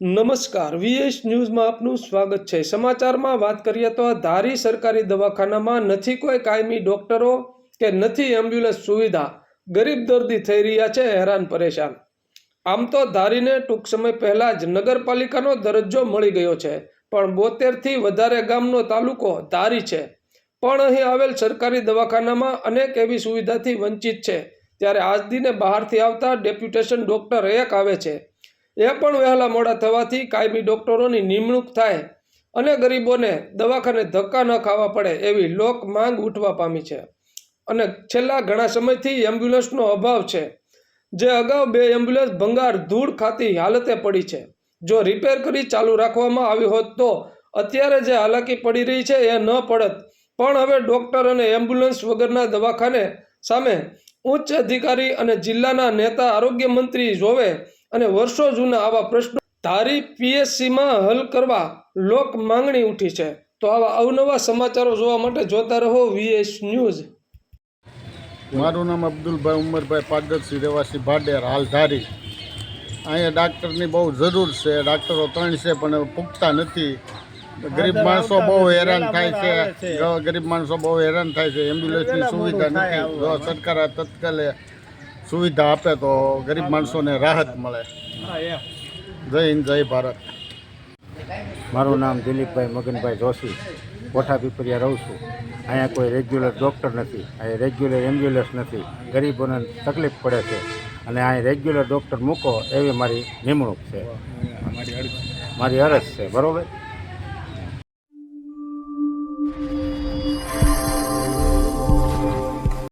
નમસ્કાર. વીએસ ન્યૂઝમાં આપનું સ્વાગત છે. સમાચારમાં વાત કરીએ તો ધારી સરકારી દવાખાનામાં નથી કોઈ કાયમી ડોક્ટરો કે નથી એમ્બ્યુલન્સ સુવિધા. ગરીબ દર્દી થઈ રહ્યા છે, હેરાન પરેશાન. આમ તો ધારીને ટૂંક સમય પહેલાં જ નગરપાલિકાનો દરજ્જો મળી ગયો છે, પણ બોતેરથી વધારે ગામનો તાલુકો ધારી છે. પણ અહીં આવેલ સરકારી દવાખાનામાં અનેક એવી સુવિધાથી વંચિત છે. ત્યારે આજ દિને બહારથી આવતા ડેપ્યુટેશન ડોક્ટર એક આવે છે. એ પણ વહેલા મોડા થવાથી કાયમી ડૉક્ટરોની નિમણૂક થાય અને ગરીબોને દવાખાને ધક્કા ન ખાવા પડે એવી લોક માંગ ઉઠવા પામી છે. અને છેલ્લા ઘણા સમયથી એમ્બ્યુલન્સનો અભાવ છે. જે અગાઉ બે એમ્બ્યુલન્સ ભંગાર ધૂળ ખાતી હાલતે પડી છે. જો રિપેર કરી ચાલુ રાખવામાં આવી હોત તો અત્યારે જે હાલાકી પડી રહી છે એ ન પડત. પણ હવે ડોક્ટર અને એમ્બ્યુલન્સ વગરના દવાખાને સામે ઉચ્ચ અધિકારી અને જિલ્લાના નેતા આરોગ્ય મંત્રી જોવે અને વર્ષો જૂના આવા પ્રશ્નો ધારી પીએસસીમાં હલ કરવા લોક માંગણી ઉઠી છે. તો આવા અવનવા સમાચારો જોવા માટે જોતા રહો વીએસ ન્યૂઝ. મારું નામ અબ્દુલભાઈ ઉમરભાઈ પાદરસી રહેવાસી ભાડેર હાલ ધારી. અહીંયા ડાક્ટરની બહુ જરૂર છે. ડાક્ટરો ત્રણ છે પણ પૂગતા નથી. ગરીબ માણસો બહુ હેરાન થાય છે. ગરીબ માણસો બહુ હેરાન થાય છે એમ્બ્યુલન્સની સુવિધા નથી. સરકાર તત્કાલે સુવિધા આપે તો ગરીબ માણસોને રાહત મળે. જય હિન્દ, જય ભારત. મારું નામ દિલીપભાઈ મગનભાઈ જોશી. કોઠા પીપરિયા રહું છું. અહીંયા કોઈ રેગ્યુલર ડૉક્ટર નથી. અહીંયા રેગ્યુલર એમ્બ્યુલન્સ નથી. ગરીબોને તકલીફ પડે છે. અને અહીં રેગ્યુલર ડૉક્ટર મૂકો એવી મારી નિમણૂક છે. મારી અરજ છે. બરાબર?